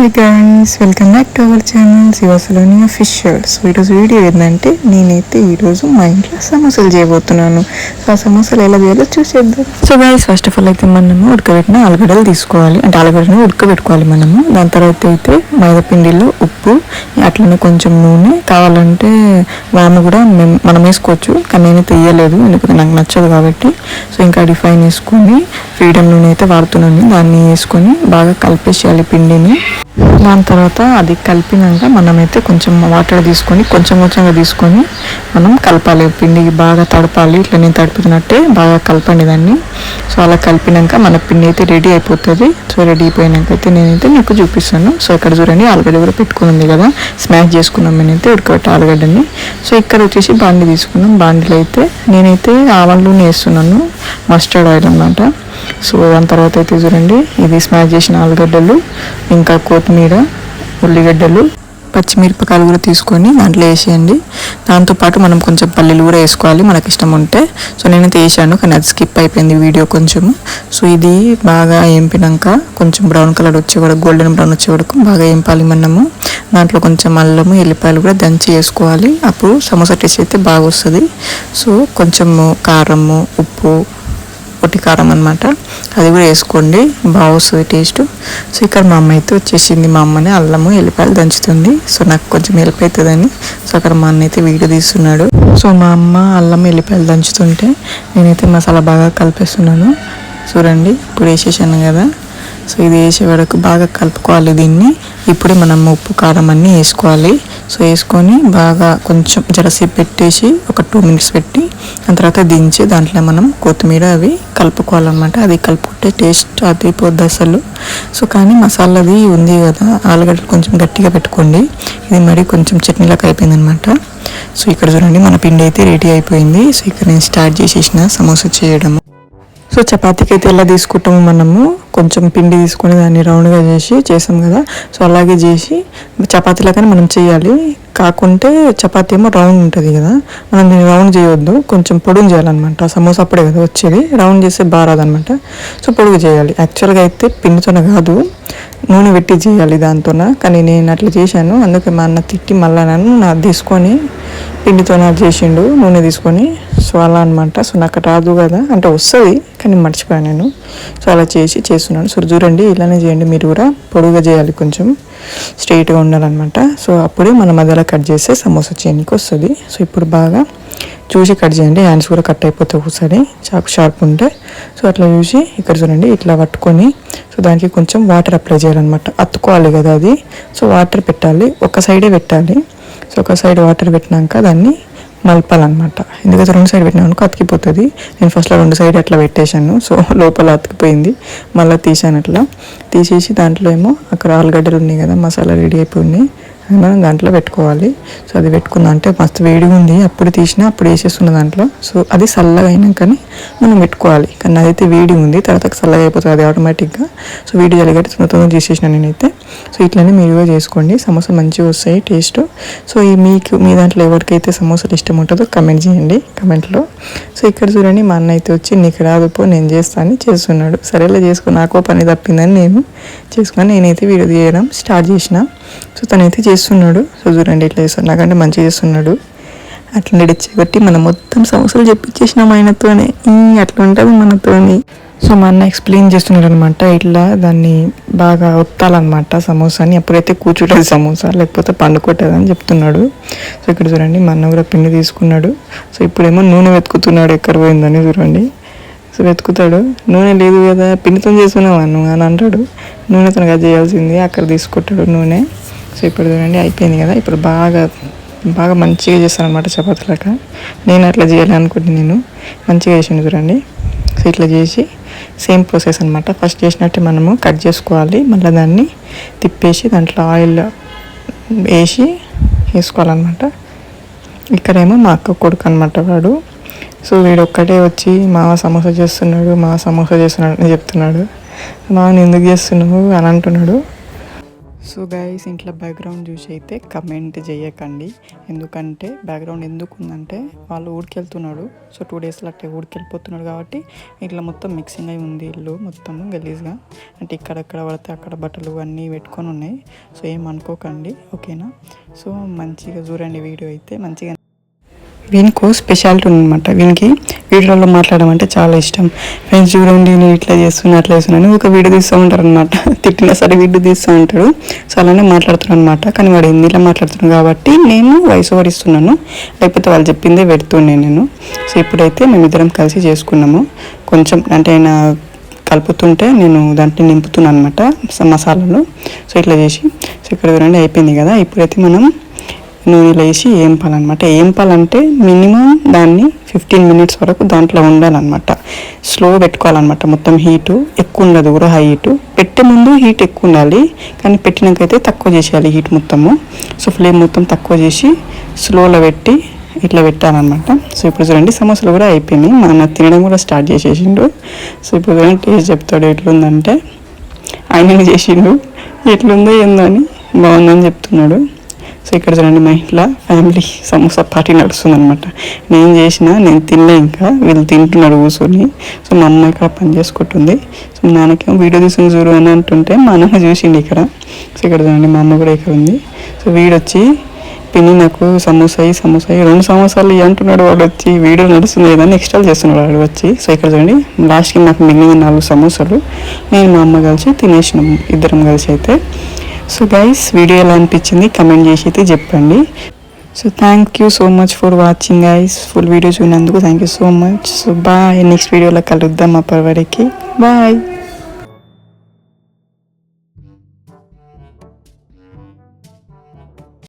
Hey guys welcome back to our channel శివసలోని official so ఈరోజు video ఏంటంటే నేనైతే ఈరోజు మా ఇంట్లో సమోసాలు చేయబోతున్నాను. సో ఆ సమోసాలు ఎలా చేయాలో చూసేద్దాం. So guys first of all అయితే మనము ఉడకబెట్టిన ఆలుగడ్డలు తీసుకోవాలి. అంటే ఆలుగడ్డను ఉడకబెట్టుకోవాలి మనము. దాని తర్వాత అయితే మైదా పిండిలో ఉప్పు ఉప్పు అట్లనే కొంచెం నూనె. కావాలంటే వామ కూడా మేము మనం వేసుకోవచ్చు కానీ నేనైతే వేయలేదు ఎందుకంటే నాకు నచ్చదు కాబట్టి. సో ఇంకా రిఫైన్ వేసుకొని ఫ్రీడమ్ నూనె అయితే వాడుతున్నాను. దాన్ని వేసుకొని బాగా కలిపేసేయాలి పిండిని. దాని తర్వాత అది కలిపినాక మనమైతే కొంచెం వాటర్ తీసుకొని కొంచెం కొంచెంగా తీసుకొని మనం కలపాలి. పిండి బాగా తడపాలి. ఇట్లా నేను తడుపుతున్నట్టే బాగా కలపండి దాన్ని. సో అలా కలిపినాక మన పిండి అయితే రెడీ అయిపోతుంది. సో రెడీ అయిపోయినాక అయితే నేనైతే మీకు చూపిస్తాను. సో ఇక్కడ చూడండి ఆలుగడ్డ కూడా పెట్టుకుని ఉంది కదా స్మాష్ చేసుకున్నాం నేనైతే ఉడకబెట్టి ఆలుగడ్డని. సో ఇక్కడ వచ్చేసి బాండి తీసుకున్నాం. బాండిలో అయితే నేనైతే ఆవన్లోనే వేస్తున్నాను మస్టర్డ్ ఆయిల్ అన్నమాట. సో దాని తర్వాత అయితే చూడండి ఇది స్మాష్ చేసిన ఆలుగడ్డలు ఇంకా కొత్తిమీర ఉల్లిగడ్డలు పచ్చిమిరపకాయలు కూడా తీసుకొని దాంట్లో వేసేయండి. దాంతోపాటు మనం కొంచెం పల్లీలు కూడా వేసుకోవాలి మనకి ఇష్టం ఉంటే. సో నేనైతే వేసాను కానీ అది స్కిప్ అయిపోయింది వీడియో కొంచెం. సో ఇది బాగా ఏంపినాక కొంచెం బ్రౌన్ కలర్ వచ్చే వరకు గోల్డెన్ బ్రౌన్ వచ్చే వరకు బాగా ఏంపాలి మనము. దాంట్లో కొంచెం అల్లము ఎల్లిపాయలు కూడా దంచి వేసుకోవాలి. అప్పుడు సమోసా టేస్ట్ అయితే బాగా వస్తుంది సో కొంచెము కారము ఉప్పు పొట్టి కారం అనమాట అది కూడా వేసుకోండి. బాగా వస్తుంది టేస్ట్. సో ఇక్కడ మా అమ్మ అయితే వచ్చేసింది. మా అమ్మని అల్లము ఎల్లిపాయలు దంచుతుంది. సో నాకు కొంచెం హెల్ప్ అవుతుందని సో అక్కడ మా అన్న అయితే వీడియో తీస్తున్నాడు. సో మా అమ్మ అల్లం ఎల్లిపాయలు దంచుతుంటే నేనైతే మసాలా బాగా కలిపేస్తున్నాను. చూడండి ఇప్పుడు వేసేసాను కదా. సో ఇది వేసే వరకు బాగా కలుపుకోవాలి దీన్ని. ఇప్పుడే మనం ఉప్పు కారం అన్నీ వేసుకోవాలి. సో వేసుకొని బాగా కొంచెం జరసేపు పెట్టేసి ఒక టూ మినిట్స్ పెట్టి దాని తర్వాత దించి దాంట్లో మనం కొత్తిమీర అవి కలుపుకోవాలన్నమాట. అది కలుపుకుంటే టేస్ట్ అది పోద్ది అసలు. సో కానీ మసాలాది ఉంది కదా ఆలుగడ్డలు కొంచెం గట్టిగా పెట్టుకోండి. ఇది మరి కొంచెం చట్నీలకు అయిపోయింది అనమాట సో ఇక్కడ చూడండి మన పిండి అయితే రెడీ అయిపోయింది. సో ఇక్కడ నేను స్టార్ట్ చేసేసిన సమోసా చేయడము. సో చపాతీకి అయితే ఎలా తీసుకుంటాము మనము కొంచెం పిండి తీసుకొని దాన్ని రౌండ్గా చేసి చేసాం కదా. సో అలాగే చేసి చపాతీలాగానే మనం చేయాలి. కాకుంటే చపాతీ ఏమో రౌండ్ ఉంటుంది కదా. మనం దీన్ని రౌండ్ చేయొద్దు. కొంచెం పొడుగు చేయాలన్నమాట. సమోసా అప్పుడే కదా వచ్చేది. రౌండ్ చేస్తే బాగా రాదనమాట సో పొడుగు చేయాలి. యాక్చువల్గా అయితే పిండితోనే కాదు. నూనె పెట్టి చేయాలి దాంతోన. కానీ నేను అట్లా చేశాను. అందుకే మా అన్న తిట్టి మళ్ళా నన్ను నా తీసుకొని పిండితో నాకు చేసిండు నూనె తీసుకొని. సో అలా అనమాట సో నాకు రాదు కదా. అంటే వస్తుంది కానీ మర్చిపోయాను నేను. సో అలా చేసి చేస్తున్నాను. సో చూడండి ఇలానే చేయండి మీరు కూడా. పొడుగా చేయాలి కొంచెం. స్ట్రైట్గా ఉండాలన్నమాట. సో అప్పుడే మన మధ్యలో కట్ చేస్తే సమోసా చేయడానికి వస్తుంది. సో ఇప్పుడు బాగా చూసి కట్ చేయండి హ్యాండ్స్ కూడా కట్ అయిపోతే ఒకసారి చాకు షార్ప్ ఉంటే. సో అట్లా చూసి ఇక్కడ చూడండి ఇట్లా పట్టుకొని. సో దానికి కొంచెం వాటర్ అప్లై చేయాలన్నమాట. అత్తుకోవాలి కదా అది. సో వాటర్ పెట్టాలి. ఒక సైడే పెట్టాలి. సో ఒక సైడ్ వాటర్ పెట్టినాక దాన్ని మలపాలన్నమాట. ఎందుకంటే రెండు సైడ్ పెట్టినామనుకో అతికిపోతుంది. నేను ఫస్ట్లో రెండు సైడ్ అట్లా పెట్టేశాను. సో లోపల అతికిపోయింది. మళ్ళీ తీసాను అట్లా. తీసేసి దాంట్లో ఏమో అక్కడ ఆలుగడ్డలు ఉన్నాయి కదా మసాలా రెడీ అయిపోయినాయి. మనం దాంట్లో పెట్టుకోవాలి. సో అది పెట్టుకుందంటే మస్తు వేడిగా ఉంది. అప్పుడు తీసినా అప్పుడు వేసేస్తున్న దాంట్లో. సో అది చల్లగా అయినాకనే మనం పెట్టుకోవాలి. కానీ అదైతే వేడి ఉంది. తర్వాత చల్లగా అయిపోతుంది అది ఆటోమేటిక్గా సో వేడి జరిగేటి తొందర తొందర చేసేసిన నేనైతే. సో ఇట్లనే మీరు కూడా చేసుకోండి. సమోసా మంచిగా వస్తాయి టేస్ట్ సో ఈ మీకు మీ దాంట్లో ఎవరికైతే సమోసాలు ఇష్టం ఉంటుందో కమెంట్ చేయండి కమెంట్లో. సో ఇక్కడ చూడండి మా అన్న అయితే వచ్చి నీకు రాదు పో నేను చేస్తాను చేస్తున్నాడు. సరేలా చేసుకో. నాకు పని తప్పిందని నేను చేసుకొని నేనైతే వీడియో తీయడం స్టార్ట్ చేసిన. సో తనైతే చేస్తున్నాడు. సో చూడండి ఇట్లా చేస్తాడు నాకంటే మంచిగా చేస్తున్నాడు. అట్లా కొట్టి మనం మొత్తం సమస్యలు చెప్పించేసినాం ఆయనతోనే. అట్లా ఉంటుంది మనతోని. సో మా అన్న ఎక్స్ప్లెయిన్ చేస్తున్నాడు అనమాట ఇట్లా దాన్ని బాగా ఒత్తాలన్నమాట సమోసాని. అప్పుడైతే కూర్చుంటుంది సమోసా లేకపోతే పండుకొట్టదు అని చెప్తున్నాడు. సో ఇక్కడ చూడండి మా అన్న కూడా పిండి తీసుకున్నాడు. సో ఇప్పుడేమో నూనె వెతుకుతున్నాడు ఎక్కడ పోయిందని చూడండి. సో వెతుకుతాడు. నూనె లేదు కదా పిండితో చేస్తున్నావా నువ్వు అని అంటాడు. నూనె కదా చేయాల్సింది అక్కడ తీసుకుంటాడు నూనె. సో ఇప్పుడు చూడండి అయిపోయింది కదా. ఇప్పుడు బాగా బాగా మంచిగా చేస్తానమాట అనమాట చపాతీలాగా నేను అట్లా చేయాలి అనుకుంటే నేను. మంచిగా చేసిండు చూడండి. సో ఇట్లా చేసి సేమ్ ప్రాసెస్ అనమాట ఫస్ట్ చేసినట్టే మనము కట్ చేసుకోవాలి. మళ్ళీ దాన్ని తిప్పేసి దాంట్లో ఆయిల్ వేసి వేసుకోవాలన్నమాట. ఇక్కడేమో మా అక్క కొడుకు అనమాట వాడు. సో వీడు ఒక్కటే వచ్చి మా సమోసా చేస్తున్నాడు మా సమోసా చేస్తున్నాడు అని చెప్తున్నాడు. మా ఎందుకు చేస్తున్నావు? అని అంటున్నాడు. సో గైస్ ఇంట్లో బ్యాక్గ్రౌండ్ చూసి అయితే కమెంట్ చేయకండి ఎందుకంటే బ్యాక్గ్రౌండ్ ఎందుకు ఉందంటే వాళ్ళు ఊరికెళ్తున్నాడు. సో టూ డేస్లో అట్టే ఊరికెళ్ళిపోతున్నాడు కాబట్టి ఇట్లా మొత్తం మిక్సింగ్ అయి ఉంది ఇల్లు మొత్తం గలీజ్గా. అంటే ఇక్కడెక్కడ పడితే అక్కడ బట్టలు అన్నీ పెట్టుకొని ఉన్నాయి. సో ఏం అనుకోకండి ఓకేనా? సో మంచిగా చూడండి వీడియో అయితే మంచిగా వీనికి స్పెషాలిటీ ఉందన్నమాట. వీనికి వీడియోలో మాట్లాడడం అంటే చాలా ఇష్టం. ఫ్రెండ్స్ చూడండి నేను ఇట్లా చేస్తున్నా అట్లా చేస్తున్నాను ఒక వీడియో తీస్తూ ఉంటారు అనమాట తిట్టినా సరే వీడియో తీస్తూ ఉంటాడు. సో అలానే మాట్లాడుతున్నాను అనమాట కానీ వాడు హిందీలో మాట్లాడుతున్నాను కాబట్టి నేను వయసు ఓవర్ ఇస్తున్నాను. లేకపోతే వాళ్ళు చెప్పిందే పెడుతుండే నేను. సో ఇప్పుడైతే మేమిద్దరం కలిసి చేసుకున్నాము. కొంచెం అంటే ఆయన కలుపుతుంటే నేను దాంట్లో నింపుతున్నాను అనమాట మసాలాలు. సో ఇట్లా చేసి సో ఇక్కడ చూడండి అయిపోయింది కదా. ఇప్పుడైతే మనం నూనెలో వేసి ఏంపాలన్నమాట ఏంపాలంటే మినిమం దాన్ని ఫిఫ్టీన్ మినిట్స్ వరకు దాంట్లో ఉండాలన్నమాట. స్లో పెట్టుకోవాలన్నమాట. మొత్తం హీటు ఎక్కువ ఉండదు కూడా హై హీటు. పెట్టే ముందు హీట్ ఎక్కువ ఉండాలి కానీ పెట్టినాకైతే తక్కువ చేసేయాలి హీట్ మొత్తము. సో ఫ్లేమ్ మొత్తం తక్కువ చేసి స్లోలో పెట్టి ఇట్లా పెట్టాలన్నమాట. సో ఇప్పుడు చూడండి సమోసాలు కూడా అయిపోయినాయి. మా అన్న తినడం కూడా స్టార్ట్ చేసేసిండు. సో ఇప్పుడు చూడండి టేస్ట్ చెప్తాడు ఎట్లుందంటే ఆయన చేసిండు. ఎట్లుందో ఏందో అని బాగుందని చెప్తున్నాడు. సో ఇక్కడ చూడండి మా ఇంట్లో ఫ్యామిలీ సమోసా పార్టీ నడుస్తుంది అనమాట నేను చేసిన నేను తిన్నా ఇంకా. వీళ్ళు తింటున్నాడు కూర్చొని. సో మా అమ్మ ఇక్కడ పని చేసుకుంటుంది. సో నాన్నకేమో వీడియో తీసుకుని చూడు అని అంటుంటే మా నాన్న చూసిండు ఇక్కడ. సో ఇక్కడ చూడండి మా అమ్మ కూడా ఇక్కడ ఉంది. సో వీడొచ్చి పిన్ని నాకు సమోసాయి సమోసాయి రెండు సమోసాలు ఇవి అంటున్నాడు. వాడు వచ్చి వీడియో నడుస్తుంది ఏదైనా ఎక్స్ట్రా చేస్తున్నాడు వాడు వచ్చి. సో ఇక్కడ చూడండి లాస్ట్కి నాకు మిగిలిన నాలుగు సమోసాలు. నేను మా అమ్మ కలిసి తినేసినాము ఇద్దరం కలిసి అయితే. సో గైస్ వీడియో ఎలా అనిపించింది? కమెంట్ చేసి అయితే చెప్పండి. So thank you so much for watching guys full video చూసినందుకు thank you so much so bye next వీడియోలో కలుద్దాం అప్పటి వరకు. బాయ్